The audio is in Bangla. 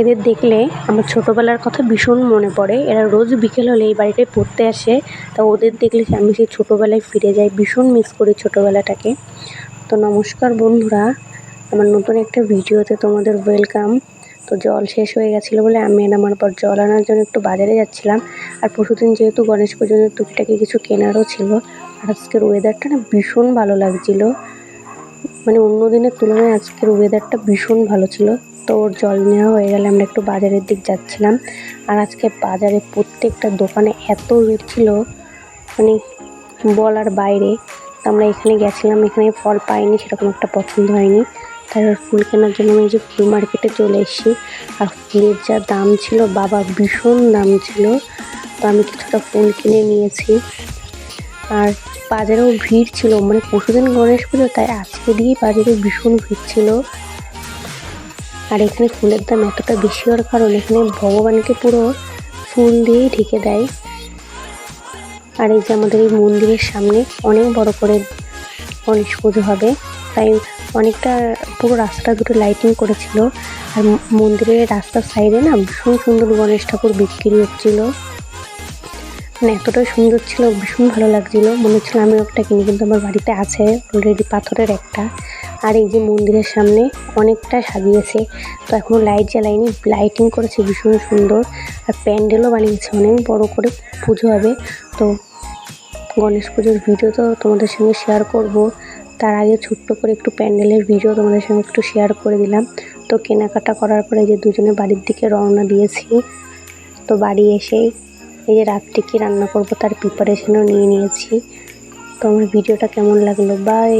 এদের দেখলে আমার ছোটোবেলার কথা ভীষণ মনে পড়ে। এরা রোজ বিকেল হলে এই বাড়িটায় পড়তে আসে। তা ওদের দেখলে আমি সেই ছোটোবেলায় ফিরে যাই, ভীষণ মিস করি ছোটোবেলাটাকে। তো নমস্কার বন্ধুরা, আমার নতুন একটা ভিডিওতে তোমাদের ওয়েলকাম তো জল শেষ হয়ে গেছিল বলে আমি আমার পর জল আনার জন্য একটু বাজারে যাচ্ছিলাম। আর পরশুদিন যেহেতু গণেশ পুজোর টুকিটাকি কিছু কেনারও ছিল, আর আজকের ওয়েদারটা না ভীষণ ভালো লাগছিল। মানে অন্য দিনের তুলনায় আজকের ওয়েদারটা ভীষণ ভালো ছিল। তো ওর জল নেওয়া হয়ে গেলে আমরা একটু বাজারের দিক যাচ্ছিলাম। আর আজকে বাজারে প্রত্যেকটা দোকানে এত ভিড় ছিল মানে বলার বাইরে। তো আমরা এখানে গেছিলাম, এখানে ফল পাইনি, সেরকম একটা পছন্দ হয়নি। তাই এবার ফুল কেনার জন্য আমি যে ফুল মার্কেটে চলে এসেছি। আর ফুলের যা দাম ছিল, বাবা ভীষণ দাম ছিল। তো আমি কিছুটা ফুল কিনে নিয়েছি। আর বাজারেও ভিড় ছিল মানে পরশুদিন গণেশ পুজো, তাই আজকে দিয়েই বাজারে ভীষণ ভিড় ছিল। আর এখানে ফুলের দাম এতটা বেশি হওয়ার কারণ, এখানে ভগবানকে পুরো ফুল দিয়েই ঢেকে দেয়। আর এই যে আমাদের এই মন্দিরের সামনে অনেক বড় করে গণেশ পুজো হবে, তাই অনেকটা পুরো রাস্তা দুটো লাইটিং করেছিল। আর মন্দিরের রাস্তার সাইডে না ভীষণ সুন্দর গণেশ ঠাকুর বিক্রি হচ্ছিল। মানে এতটা সুন্দর ছিল, ভীষণ ভালো লাগছিল। মনে হচ্ছিল আমি একটা কিনি, কিন্তু আমার বাড়িতে আছে অলরেডি পাথরের একটা। আর এই যে মন্দিরের সামনে অনেকটা সাজিয়েছে। তো এখনও লাইট জ্বালায়নি লাইটিং করেছে, ভীষণ সুন্দর। আর প্যান্ডেলও বানিয়েছে, অনেক বড় করে পুজো হবে। তো গণেশ পুজোর ভিডিও তো তোমাদের সঙ্গে শেয়ার করব। তার আগে ছোট্ট করে একটু প্যান্ডেলের ভিডিও তোমাদের সঙ্গে একটু শেয়ার করে দিলাম। তো কেনাকাটা করার পরে যে দুজনে বাড়ির দিকে রওনা দিয়েছি। তো বাড়ি এসেই এই যে রাত্রে কী রান্না করব, তার প্রিপারেশনও নিয়ে নিয়েছি। তো আমার ভিডিওটা কেমন লাগল? বাই